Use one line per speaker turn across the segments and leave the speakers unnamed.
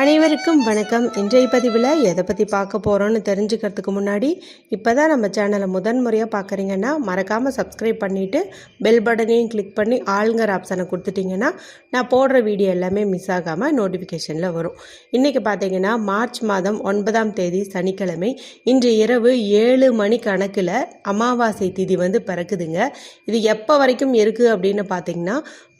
அனைவருக்கும் வணக்கம். இன்றைய பதிவில் எதை பற்றி பார்க்க போகிறோன்னு தெரிஞ்சுக்கிறதுக்கு முன்னாடி இப்போ தான் நம்ம சேனலை முதன்முறையாக பார்க்குறீங்கன்னா மறக்காமல் சப்ஸ்கிரைப் பண்ணிவிட்டு பெல் பட்டனையும் கிளிக் பண்ணி ஆளுங்கர் ஆப்ஷனை கொடுத்துட்டிங்கன்னா நான் போடுற வீடியோ எல்லாமே மிஸ் ஆகாமல் நோட்டிஃபிகேஷனில் வரும். இன்றைக்கி பார்த்தீங்கன்னா மார்ச் மாதம் ஒன்பதாம் தேதி சனிக்கிழமை இன்று இரவு ஏழு மணி கணக்கில் அமாவாசை திதி வந்து பிறக்குதுங்க. இது எப்போ வரைக்கும் இருக்குது அப்படின்னு பார்த்தீங்கன்னா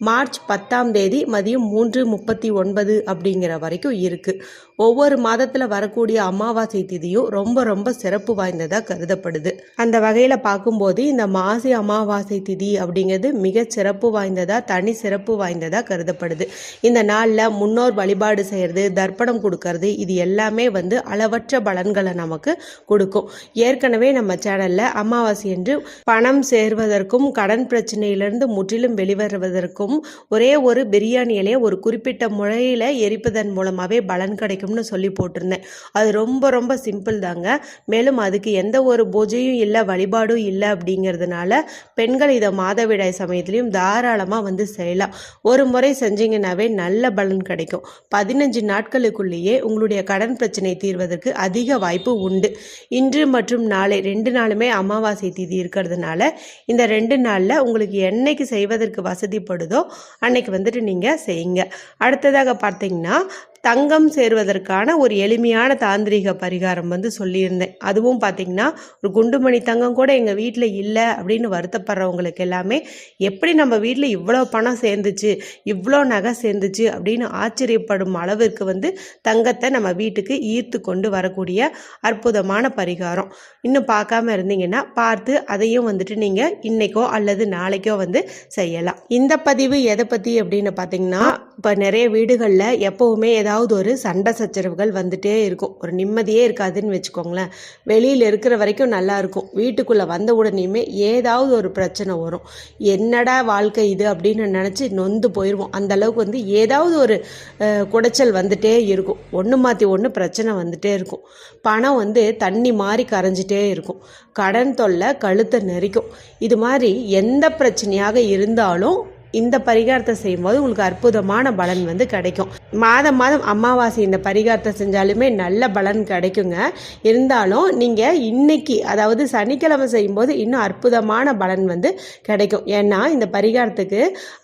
மார்ச் பத்தாம் தேதி மதியம் மூன்று முப்பத்தி ஒன்பது அப்படிங்கிற வரைக்கும் இருக்குது ஒவ்வொரு மாதத்தில் வரக்கூடிய அமாவாசை திதியும் ரொம்ப ரொம்ப சிறப்பு வாய்ந்ததாக கருதப்படுது. அந்த வகையில் பார்க்கும்போது இந்த மாசி அமாவாசை திதி அப்படிங்கிறது மிக சிறப்பு வாய்ந்ததாக தனி சிறப்பு வாய்ந்ததாக கருதப்படுது. இந்த நாளில் முன்னோர் வழிபாடு செய்கிறது தர்ப்பணம் கொடுக்கறது இது எல்லாமே வந்து அளவற்ற பலன்களை நமக்கு கொடுக்கும். ஏற்கனவே நம்ம சேனலில் அமாவாசை என்று பணம் சேர்வதற்கும் கடன் பிரச்சனையிலிருந்து முற்றிலும் வெளிவருவதற்கும் ஒரே ஒரு பிரியாணி இலையை ஒரு குறிப்பிட்ட முறையில் எரிப்பதன் மூலமாகவே பலன் கிடைக்கும்னு சொல்லி போட்டிருந்தேன். அது ரொம்ப ரொம்ப சிம்பிள் தாங்க. மேலும் அதுக்கு எந்த ஒரு பூஜையும் இல்லை வழிபாடும் இல்லை அப்படிங்கிறதுனால பெண்கள் இதை மாதவிடாய் சமயத்துலேயும் தாராளமாக வந்து செய்யலாம். ஒரு முறை செஞ்சீங்கன்னாவே நல்ல பலன் கிடைக்கும். பதினஞ்சு நாட்களுக்குள்ளேயே உங்களுடைய கடன் பிரச்சனை தீர்வதற்கு அதிக வாய்ப்பு உண்டு. இன்று மற்றும் நாளை ரெண்டு நாளுமே அமாவாசை தீதி இருக்கிறதுனால இந்த ரெண்டு நாளில் உங்களுக்கு என்னைக்கு செய்வதற்கு வசதிப்படுதோ அன்னைக்கு வந்துட்டு நீங்கள் செய்யுங்க. அடுத்ததாக பார்த்தீங்கன்னா தங்கம் சேர்வதற்கான ஒரு எளிமையான தாந்திரிக பரிகாரம் வந்து சொல்லியிருந்தேன். அதுவும் பார்த்திங்கன்னா ஒரு குண்டுமணி தங்கம் கூட எங்கள் வீட்டில் இல்லை அப்படின்னு வருத்தப்படுறவங்களுக்கு எல்லாமே எப்படி நம்ம வீட்டில் இவ்வளோ பணம் சேர்ந்துச்சு இவ்வளோ நகை சேர்ந்துச்சு? அப்படின்னு ஆச்சரியப்படும் அளவிற்கு வந்து தங்கத்தை நம்ம வீட்டுக்கு ஈர்த்து கொண்டு வரக்கூடிய அற்புதமான பரிகாரம். இன்னும் பார்க்காம இருந்தீங்கன்னா பார்த்து அதையும் வந்துட்டு நீங்கள் இன்னைக்கோ அல்லது நாளைக்கோ வந்து செய்யலாம். இந்த பதிவு எதை பற்றி அப்படின்னு பார்த்தீங்கன்னா இப்போ நிறைய வீடுகளில் எப்போவுமே ஏதாவது ஒரு சண்டை சச்சரவுகள் வந்துட்டே இருக்கும். ஒரு நிம்மதியே இருக்காதுன்னு வச்சுக்கோங்களேன். வெளியில் இருக்கிற வரைக்கும் நல்லா இருக்கும். வீட்டுக்குள்ளே வந்த உடனேயுமே ஏதாவது ஒரு பிரச்சனை வரும். என்னடா வாழ்க்கை இது அப்படின்னு நினச்சி நொந்து போயிடுவோம் அந்த அளவுக்கு வந்து ஏதாவது ஒரு குடைச்சல் வந்துட்டே இருக்கும். ஒன்று மாற்றி ஒன்று பிரச்சனை வந்துட்டே இருக்கும். பணம் வந்து தண்ணி மாதிரி கரைஞ்சிட்டே இருக்கும். கடன் தொல்லை கழுத்தை நெரிக்கும். இது மாதிரி எந்த பிரச்சனையாக இருந்தாலும் இந்த பரிகாரத்தை செய்யும்போது உங்களுக்கு அற்புதமான பலன் வந்து கிடைக்கும். மாதம் மாதம் அமாவாசை இந்த பரிகாரத்தை செஞ்சாலுமே நல்ல பலன் கிடைக்குங்க. இருந்தாலும் நீங்கள் இன்னைக்கு அதாவது சனிக்கிழமை செய்யும்போது இன்னும் அற்புதமான பலன் வந்து கிடைக்கும். ஏன்னா இந்த பரிகாரத்துக்கு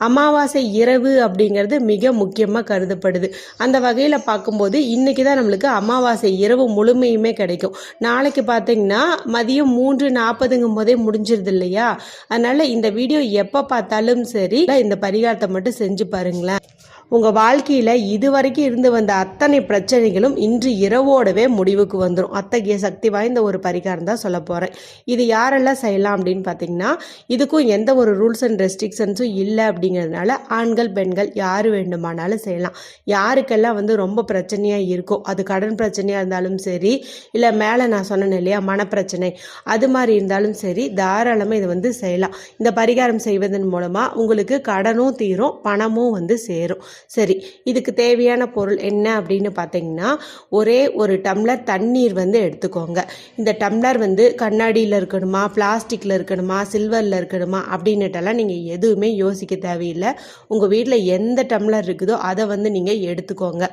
அமாவாசை இரவு அப்படிங்கிறது மிக முக்கியமாக கருதப்படுது. அந்த வகையில் பார்க்கும்போது இன்னைக்கு தான் நம்மளுக்கு அமாவாசை இரவு முழுமையுமே கிடைக்கும். நாளைக்கு பார்த்தீங்கன்னா மதியம் மூன்று நாற்பதுங்கும் போதே முடிஞ்சிருது இல்லையா? அதனால இந்த வீடியோ எப்போ பார்த்தாலும் சரி இந்த பரிகாரத்தை மட்டும் செஞ்சு பாருங்களேன். உங்கள் வாழ்க்கையில் இதுவரைக்கும் இருந்து வந்த அத்தனை பிரச்சனைகளும் இன்று இரவோடவே முடிவுக்கு வந்துடும் அத்தகைய சக்தி வாய்ந்த ஒரு பரிகாரம் தான் சொல்ல போகிறேன் இது யாரெல்லாம் செய்யலாம் அப்படின்னு பார்த்தீங்கன்னா இதுக்கும் எந்த ஒரு ரூல்ஸ் அண்ட் ரெஸ்ட்ரிக்ஷன்ஸும் இல்லை அப்படிங்கிறதுனால ஆண்கள் பெண்கள் யார் வேண்டுமானாலும் செய்யலாம். யாருக்கெல்லாம் வந்து ரொம்ப பிரச்சனையாக இருக்கோ அது கடன் பிரச்சனையாக இருந்தாலும் சரி இல்லை மேலே நான் சொன்னேன் இல்லையா மனப்பிரச்சனை அது மாதிரி இருந்தாலும் சரி தாராளமாக இது வந்து செய்யலாம். இந்த பரிகாரம் செய்வதன் மூலமாக உங்களுக்கு கடனும் தீரும் பணமும் வந்து சேரும். சரி இதுக்கு தேவையான பொருள் என்ன அப்படின்னு பார்த்தீங்கன்னா ஒரே ஒரு டம்ளர் தண்ணீர் வந்து எடுத்துக்கோங்க. இந்த டம்ளர் வந்து கண்ணாடியில் இருக்கணுமா பிளாஸ்டிக்கில் இருக்கணுமா சில்வரில் இருக்கணுமா அப்படின்னுட்டெல்லாம் நீங்கள் எதுவுமே யோசிக்க தேவையில்லை. உங்கள் வீட்டில் எந்த டம்ளர் இருக்குதோ அதை வந்து நீங்கள் எடுத்துக்கோங்க.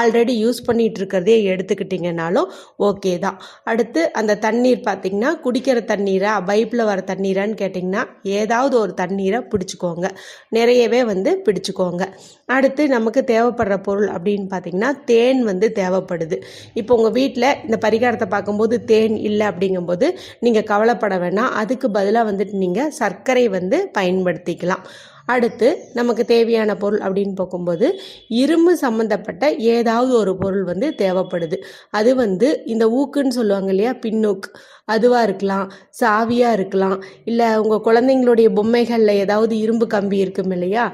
ஆல்ரெடி யூஸ் பண்ணிகிட்டு இருக்கிறதே எடுத்துக்கிட்டிங்கனாலும் ஓகே தான். அடுத்து அந்த தண்ணீர் பார்த்தீங்கன்னா குடிக்கிற தண்ணீரா பைப்பில் வர தண்ணீரான்னு கேட்டிங்கன்னா ஏதாவது ஒரு தண்ணீரை பிடிச்சிக்கோங்க. நிறையவே வந்து பிடிச்சிக்கோங்க. அடுத்து அடுத்து நமக்கு தேவைப்படுற பொருள் அப்படின்னு பார்த்தீங்கன்னா தேன் வந்து தேவைப்படுது. இப்போ உங்கள் வீட்டில் இந்த பரிகாரத்தை பார்க்கும்போது தேன் இல்லை அப்படிங்கும்போது நீங்கள் கவலைப்பட வேணாம். அதுக்கு பதிலாக வந்துட்டு நீங்கள் சர்க்கரை வந்து பயன்படுத்திக்கலாம். அடுத்து நமக்கு தேவையான பொருள் அப்படின்னு பார்க்கும்போது இரும்பு சம்மந்தப்பட்ட ஏதாவது ஒரு பொருள் வந்து தேவைப்படுது. அது வந்து இந்த ஊக்குன்னு சொல்லுவாங்க இல்லையா? பின்னோக்கு. அதுவாக இருக்கலாம் சாவியாக இருக்கலாம் இல்லை உங்கள் குழந்தைங்களுடைய பொம்மைகளில் ஏதாவது இரும்பு கம்பி இருக்கும் இல்லையா?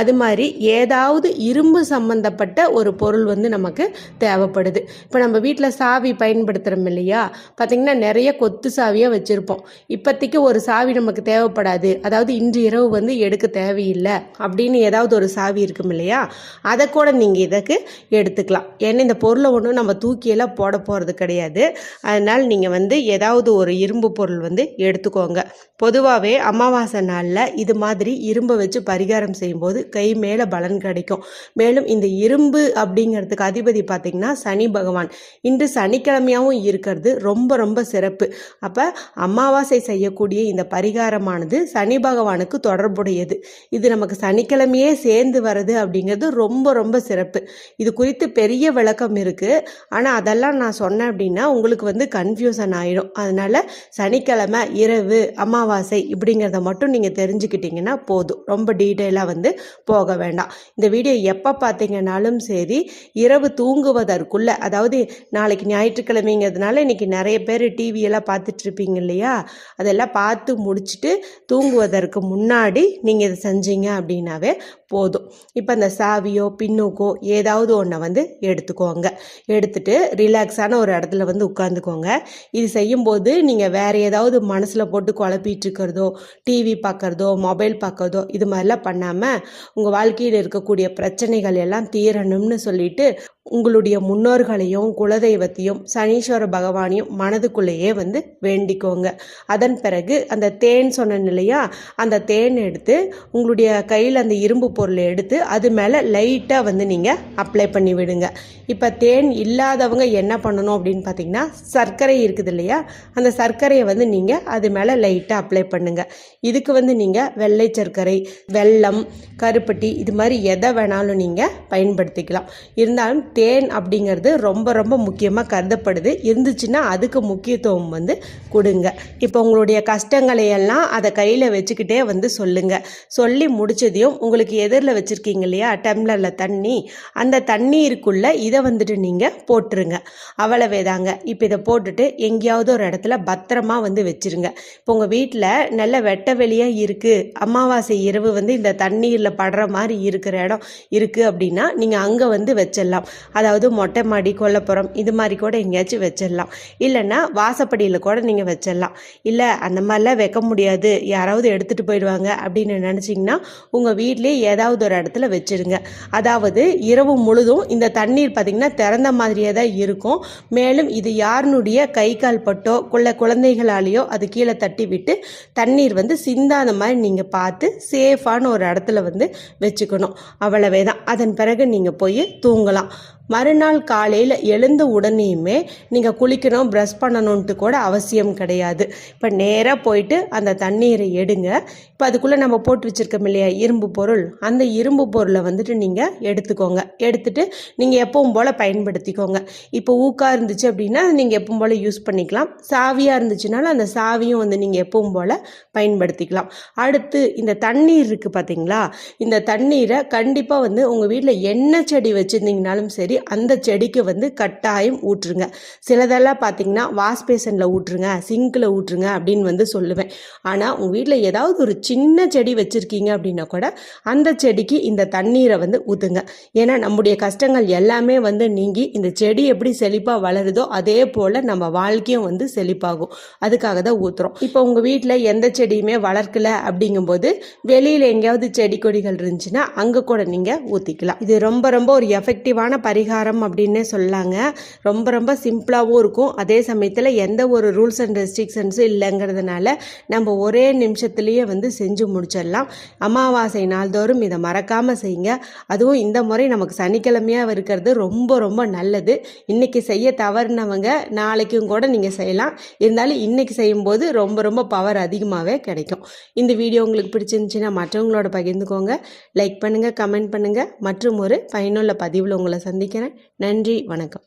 அது மாதிரி ஏதாவது இரும்பு சம்மந்தப்பட்ட ஒரு பொருள் வந்து நமக்கு தேவைப்படுது. இப்போ நம்ம வீட்டில் சாவி பயன்படுத்துகிறோம் இல்லையா? பார்த்திங்கன்னா நிறைய கொத்து சாவியாக வச்சுருப்போம். இப்போதைக்கு ஒரு சாவி நமக்கு தேவைப்படாது. அதாவது இன்று இரவு வந்து எடுக்க தேவையில்லை அப்படின்னு ஏதாவது ஒரு சாவி இருக்கும் இல்லையா? அதை கூட நீங்கள் இதுக்கு எடுத்துக்கலாம். ஏன்னா இந்த பொருளை ஒன்றும் நம்ம தூக்கியெல்லாம் போட போகிறது கிடையாது. அதனால் நீங்கள் வந்து ஏதாவது ஏதாவது ஒரு இரும்பு பொருள் வந்து எடுத்துக்கோங்க. பொதுவாகவே அமாவாசை நாளில் இது மாதிரி இரும்பை வச்சு பரிகாரம் செய்யும்போது கை மேலே பலன் கிடைக்கும். மேலும் இந்த இரும்பு அப்படிங்கிறதுக்கு அதிபதி பார்த்திங்கன்னா சனி பகவான். இன்று சனிக்கிழமையாகவும் இருக்கிறது. ரொம்ப ரொம்ப சிறப்பு. அப்போ அமாவாசை செய்யக்கூடிய இந்த பரிகாரமானது சனி பகவானுக்கு தொடர்புடையது. இது நமக்கு சனிக்கிழமையே சேர்ந்து வருது அப்படிங்கிறது ரொம்ப ரொம்ப சிறப்பு. இது குறித்து பெரிய விளக்கம் இருக்குது ஆனால் அதெல்லாம் நான் சொன்னேன் அப்படின்னா உங்களுக்கு வந்து கன்ஃபியூசன் ஆயிடும். அதனால் சனிக்கிழமை இரவு அமாவாசை இப்படிங்கிறத மட்டும் நீங்கள் தெரிஞ்சுக்கிட்டிங்கன்னா போதும். ரொம்ப டீட்டெயிலாக வந்து போக வேண்டாம். இந்த வீடியோ எப்போ பார்த்தீங்கன்னாலும் சரி இரவு தூங்குவதற்குள்ளே அதாவது நாளைக்கு ஞாயிற்றுக்கிழமைங்கிறதுனால இன்றைக்கி நிறைய பேர் டிவியெல்லாம் பார்த்துட்ருப்பீங்க இல்லையா? அதெல்லாம் பார்த்து முடிச்சுட்டு தூங்குவதற்கு முன்னாடி நீங்கள் இதை செஞ்சீங்க அப்படின்னாவே போதும். இப்போ இந்த சாவியோ பின்னுக்கோ ஏதாவது ஒன்றை வந்து எடுத்துக்கோங்க. எடுத்துட்டு ரிலாக்ஸான ஒரு இடத்துல வந்து உட்காந்துக்கோங்க இது செய்யும்போது நீங்கள் வேறு ஏதாவது மனசில் போட்டு குழப்பிட்டு இருக்கிறதோ டிவி பார்க்குறதோ மொபைல் பார்க்குறதோ இது மாதிரிலாம் பண்ணாமல் உங்கள் வாழ்க்கையில் இருக்கக்கூடிய பிரச்சனைகள் எல்லாம் தீரணும்னு சொல்லிட்டு உங்களுடைய முன்னோர்களையும் குலதெய்வத்தையும் சனீஸ்வர பகவானையும் மனதுக்குள்ளேயே வந்து வேண்டிக்கோங்க. அதன் பிறகு அந்த தேன் சொன்னேன் இல்லையா அந்த தேன் எடுத்து உங்களுடைய கையில் அந்த இரும்பு பொருளை எடுத்து அது மேலே லைட்டாக வந்து நீங்கள் அப்ளை பண்ணி விடுங்க. இப்போ தேன் இல்லாதவங்க என்ன பண்ணணும் அப்படின்னு பார்த்தீங்கன்னா சர்க்கரை இருக்குது இல்லையா அந்த சர்க்கரையை வந்து நீங்கள் அது மேலே லைட்டாக அப்ளை பண்ணுங்கள் இதுக்கு வந்து நீங்கள் வெள்ளை சர்க்கரை வெல்லம் கருப்பட்டி இது மாதிரி எதை வேணாலும் நீங்கள் பயன்படுத்திக்கலாம். இருந்தாலும் தேன் அப்படிங்கிறது ரொம்ப ரொம்ப முக்கியமாக கருதப்படுது. இருந்துச்சுன்னா அதுக்கு முக்கியத்துவம் வந்து கொடுங்க. இப்போ உங்களுடைய கஷ்டங்களை எல்லாம் அதை கையில் வச்சுக்கிட்டே வந்து சொல்லுங்கள் சொல்லி முடிச்சதையும் உங்களுக்கு எதிரில் வச்சுருக்கீங்க இல்லையா? டம்ளரில் தண்ணி. அந்த தண்ணீருக்குள்ளே இதை வந்துட்டு நீங்கள் போட்டுருங்க. அவ்வளவே தாங்க இப்போ இதை போட்டுட்டு எங்கேயாவது ஒரு இடத்துல பத்திரமா வந்து வச்சுருங்க. இப்போ உங்கள் வீட்டில் நல்ல வெட்ட வெளியாக இருக்குது அமாவாசை இரவு வந்து இந்த தண்ணீரில் படுற மாதிரி இருக்கிற இடம் இருக்குது அப்படின்னா நீங்கள் அங்கே வந்து வச்சிடலாம். அதாவது மொட்டை மாடி கொல்லப்புறம் இது மாதிரி கூட எங்கேயாச்சும் வச்சிடலாம். இல்லைன்னா வாசப்படியில் கூட நீங்கள் வச்சிடலாம். இல்லை அந்த மாதிரிலாம் வைக்க முடியாது. யாராவது எடுத்துகிட்டு போயிடுவாங்க அப்படின்னு நினச்சிங்கன்னா உங்கள் வீட்லேயே ஏதாவது ஒரு இடத்துல வச்சுருங்க அதாவது இரவு முழுதும் இந்த தண்ணீர் பார்த்திங்கன்னா திறந்த மாதிரியே தான் இருக்கும். மேலும் இது யாருனுடைய கை கால் பட்டோ குள்ள குழந்தைகளாலேயோ அது கீழே தட்டி விட்டு தண்ணீர் வந்து சிந்தாத மாதிரி நீங்கள் பார்த்து சேஃபான ஒரு இடத்துல வந்து வச்சுக்கணும். அவ்வளவே தான் அதன் பிறகு நீங்கள் போய் தூங்கலாம். மறுநாள் காலையில் எழுந்த உடனேயுமே நீங்கள் குளிக்கணும் ப்ரஷ் பண்ணணுன்ட்டு கூட அவசியம் கிடையாது. இப்போ நேராக போயிட்டு அந்த தண்ணீரை எடுங்க. இப்போ அதுக்குள்ளே நம்ம போட்டு வச்சுருக்கோம் இல்லையா இரும்பு பொருள். அந்த இரும்பு பொருளை வந்துட்டு நீங்கள் எடுத்துக்கோங்க. எடுத்துட்டு நீங்கள் எப்பவும் போல் பயன்படுத்திக்கோங்க. இப்போ ஊக்கா இருந்துச்சு அப்படின்னா நீங்கள் எப்பவும் போல் யூஸ் பண்ணிக்கலாம். சாவியாக இருந்துச்சுனாலும் அந்த சாவியும் வந்து நீங்கள் எப்பவும் போல் பயன்படுத்திக்கலாம். அடுத்து இந்த தண்ணீர் இருக்குது பார்த்தீங்களா இந்த தண்ணீரை கண்டிப்பாக வந்து உங்கள் வீட்டில் என்ன செடி வச்சுருந்தீங்கனாலும் சரி அந்த செடிக்கு வந்து கட்டாயம் ஊற்றுருங்க சிலதெல்லாம் பார்த்தீங்கன்னா வாஷ் பேசனில் ஊற்றுருங்க சிங்கில் ஊற்றுருங்க அப்படின்னு வந்து சொல்லுவேன். ஆனால் உங்கள் வீட்டில் ஏதாவது ஒரு சின்ன செடி வச்சுருக்கீங்க அப்படின்னா கூட அந்த செடிக்கு இந்த தண்ணீரை வந்து ஊற்றுங்க ஏன்னா நம்முடைய கஷ்டங்கள் எல்லாமே வந்து நீங்கி இந்த செடி எப்படி செழிப்பாக வளருதோ அதே போல் நம்ம வாழ்க்கையும் வந்து செழிப்பாகும். அதுக்காக தான் ஊற்றுறோம் இப்போ உங்கள் வீட்டில் எந்த செடியுமே வளர்க்கல அப்படிங்கும்போது வெளியில் எங்கேயாவது செடி கொடிகள் இருந்துச்சுன்னா அங்கே கூட நீங்கள் ஊற்றிக்கலாம் இது ரொம்ப ரொம்ப ஒரு எஃபெக்டிவான பரிகாரம். அப்படின்னே சொல்லாங்க. ரொம்ப ரொம்ப சிம்பிளாகவும் இருக்கும். அதே சமயத்தில் எந்த ஒரு ரூல்ஸ் அண்ட் ரெஸ்ட்ரிக்ஷன்ஸும் இல்லைங்கிறதுனால நம்ம ஒரே நிமிஷத்துலேயே வந்து செஞ்சு முடிச்சிடலாம். அமாவாசை நாள்தோறும் இதை மறக்காமல் செய்யுங்க. அதுவும் இந்த முறை நமக்கு சனிக்கிழமையாக இருக்கிறது ரொம்ப ரொம்ப நல்லது. இன்றைக்கி செய்ய தவறுனவங்க நாளைக்கும் கூட நீங்கள் செய்யலாம். இருந்தாலும் இன்றைக்கி செய்யும்போது ரொம்ப ரொம்ப பவர் அதிகமாகவே கிடைக்கும். இந்த வீடியோ உங்களுக்கு பிடிச்சிருந்துச்சின்னா மற்றவங்களோட பகிர்ந்துக்கோங்க. லைக் பண்ணுங்கள் கமெண்ட் பண்ணுங்கள் மற்றும் ஒரு பயனுள்ள பதிவில் உங்களை சந்திக்கிறேன். நன்றி வணக்கம்.